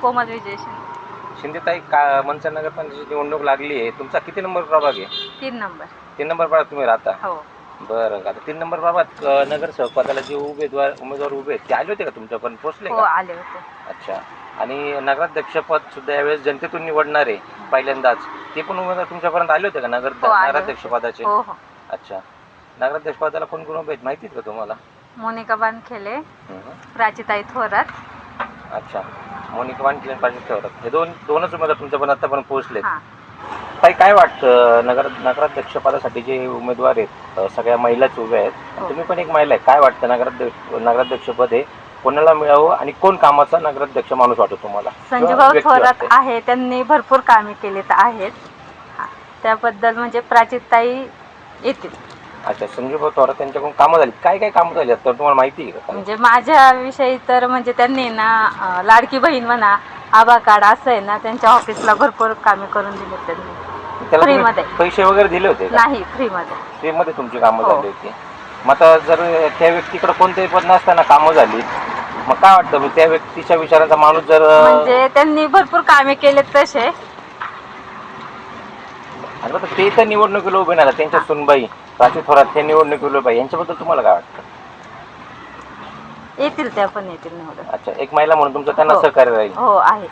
कोमल विजय शिंदे. शिंदेताई का मनसरनगर पंचायतीची निवडणूक लागली आहे. तुमचा किती नंबर प्रभाग आहे? तीन नंबर. तीन नंबर प्रभाग तुम्ही राहता? हो. बरं आता तीन नंबर प्रभागात अं, नगरसेवक पदाला जे उमेदवार उमेदवार उभे आहेत ते आले होते का तुमच्यापर्यंत पोहोचले हो का? आले होते. अच्छा. आणि नगराध्यक्षपद सुद्धा यावेळेस जनतेतून निवडणार आहे पहिल्यांदाच. ते पण उमेदवार तुमच्यापर्यंत आले होते का नगर हो, आले होते. नगराध्यक्षपदाचे? हो हो. अच्छा. नगराध्यक्षपदाला कोण कोण उभे आहेत माहिती आहेत का तुम्हाला? मोनिका बानखेले हं. प्राचीताई थोरात अच्छा. मोनिका वानखिले पाटील ठेवतात हे दोन दोनच उमेदवार तुमच्यापर्यंत आतापर्यंत पोहोचले. हां. ताई काय वाटतं नगर नगराध्यक्ष पदासाठी जे उमेदवार आहेत अ, सगळ्या महिलाच उभ्या आहेत हो. तुम्ही पण एक महिला आहे. काय वाटतं नगराध्यक्ष नगराध्यक्ष पद हे कोणाला मिळावं आणि कोण कामाचा नगराध्यक्ष माणूस वाटतो तुम्हाला? किंवा संजूभाऊ व्यक्ती थोरात वाटते? आहे त्यांनी भरपूर कामे केलीत आहेत. हा. त्याबद्दल म्हणजे प्राचीताई येतील. अच्छा संजूभाऊ थोरात त्यांच्याकडून कामं झाली. काय काय कामं झाली तर तुम्हाला माहिती आहे का? म्हणजे माझ्याविषयी तर म्हणजे त्यांनी ना अं, लाडकी बहीण म्हणा आभा कार्ड असं आहे ना त्यांच्या ऑफिसला भरपूर कामे करून दिली त्यांनी. त्याला तुम्ही फ्रीमध्ये. पैसे वगैरे दिले होते का? नाही फ्रीमध्ये. फ्रीमध्ये तुमची कामं हो. झाली होती. मग आता जर त्या व्यक्तीकडे कोणतेही पद नसताना कामं झाली मग काय वाटतं? मग त्या व्यक्तीच्या विचारांचा माणूस जर म्हणजे त्यांनी भरपूर कामे केलेत तसे. आणि आता ते तर निवडणुकीला उभे नाही त्यांच्या सुनबाई प्राची थोरात ते निवडणुकीला उभे. यांच्याबद्दल तुम्हाला काय वाटतं येतील त्या पण येतील निवडून अच्छा एक महिला म्हणून तुमचं त्यांना हो. सहकार्य राहील हो आहे